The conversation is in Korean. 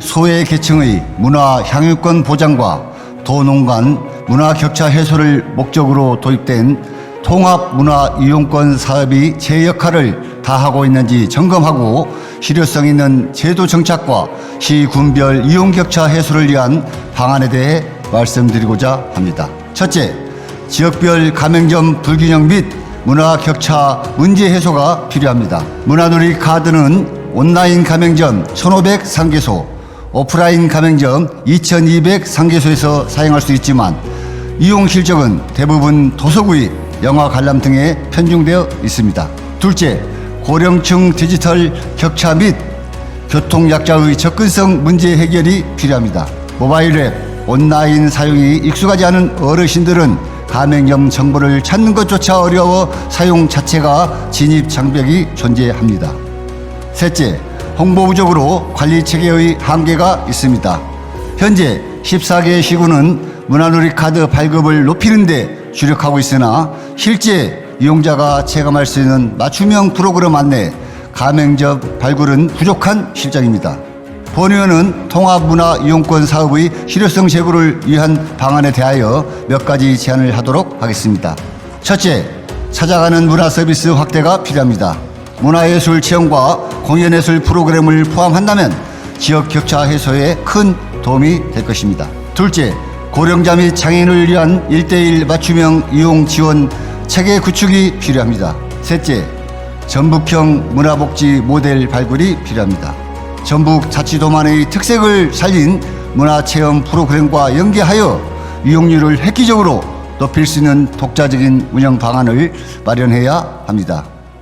소외 계층의 문화 향유권 보장과 도농 간 문화 격차 해소를 목적으로 도입된 통합 문화 이용권 사업이 제 역할을 다하고 있는지 점검하고 실효성 있는 제도 정착과 시군별 이용 격차 해소를 위한 방안에 대해 말씀드리고자 합니다. 첫째, 지역별 가맹점 불균형 및 문화 격차 문제 해소가 필요합니다. 문화놀이 카드는 온라인 가맹점 1,500 상계소, 오프라인 가맹점 2,200 상계소에서 사용할 수 있지만 이용 실적은 대부분 도서구입, 영화 관람 등에 편중되어 있습니다. 둘째, 고령층 디지털 격차 및 교통약자의 접근성 문제 해결이 필요합니다. 모바일 앱, 온라인 사용이 익숙하지 않은 어르신들은 가맹점 정보를 찾는 것조차 어려워 사용 자체가 진입 장벽이 존재합니다. 셋째, 홍보 부족으로 관리 체계의 한계가 있습니다. 현재 14개 시군은 문화놀이 카드 발급을 높이는 데 주력하고 있으나 실제 이용자가 체감할 수 있는 맞춤형 프로그램 안내, 가맹점 발굴은 부족한 실정입니다. 본 의원은 통합문화 이용권 사업의 실효성 제고를 위한 방안에 대하여 몇 가지 제안을 하도록 하겠습니다. 첫째, 찾아가는 문화 서비스 확대가 필요합니다. 문화예술 체험과 공연예술 프로그램을 포함한다면 지역 격차 해소에 큰 도움이 될 것입니다. 둘째, 고령자 및 장애인을 위한 일대일 맞춤형 이용 지원 체계 구축이 필요합니다. 셋째, 전북형 문화복지 모델 발굴이 필요합니다. 전북 자치도만의 특색을 살린 문화체험 프로그램과 연계하여 이용률을 획기적으로 높일 수 있는 독자적인 운영 방안을 마련해야 합니다.